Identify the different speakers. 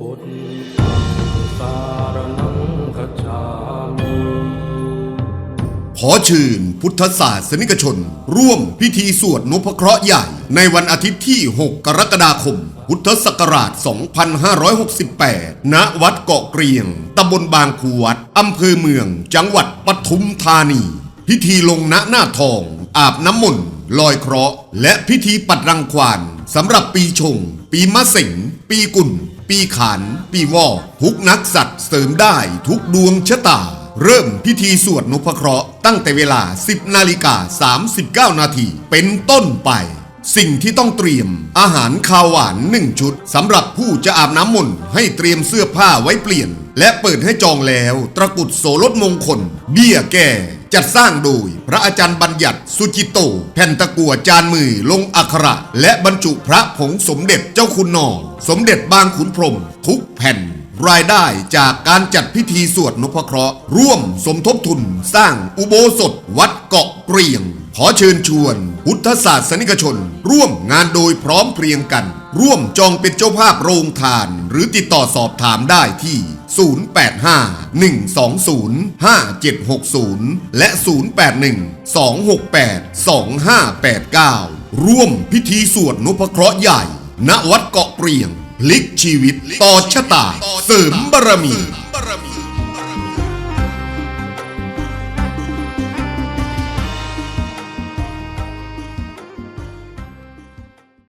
Speaker 1: พุทธังสารนังคจามิ
Speaker 2: ขอเชิญพุทธศาสนิกชน ร่วมพิธีสวดนพเคราะห์ใหญ่ ในวันอาทิตย์ที่ 6 กรกฎาคม พุทธศักราช 2568 ณ วัดเกาะเกรียง ตำบลบางขูวัด อำเภอเมือง จังหวัดปทุมธานี พิธีลงณหน้าทอง อาบน้ำมนต์ลอยเคราะห์ และพิธีปัดรังควานสำหรับปีชง ปีมะเสงปีกุล ปีขาน ปีวอกทุกนักสัตว์เสริมได้ทุกดวงชะตา เริ่มพิธีสวดนพเคราะห์ตั้งแต่เวลา 10นาฬิกา39 นาทีเป็นต้นไป สิ่งที่ต้องเตรียม อาหารคาวหวาน 1 ชุดสำหรับผู้จะอาบน้ำมนต์ให้เตรียมเสื้อผ้าไว้เปลี่ยน และเปิดให้จองแล้ว ตระกุดโสรถมงคล เบี้ยแก่จัดสร้างโดยพระอาจารย์บัญญัติสุจิโต แผ่นตะกัวจานมือลงอักขระ และบรรจุพระผงสมเด็จเจ้าคุณนองสมเด็จบางขุนพรม ทุกแผ่น รายได้จากการจัดพิธีสวดนพเคราะห์ ร่วมสมทบทุนสร้างอุโบสถ วัดเกาะเกรียง ขอเชิญชวน พุทธศาสนิกชน ร่วมงานโดยพร้อมเพรียงกัน ร่วมจองเป็นเจ้าภาพโรงทาน หรือติดต่อสอบถามได้ที่ 085-120-5760 และ 081-268-2589 ร่วมพิธีสวดนพเคราะห์ใหญ่ ณวัดเกาะเปรียง พลิกชีวิตต่อชะตา เสริมบารมี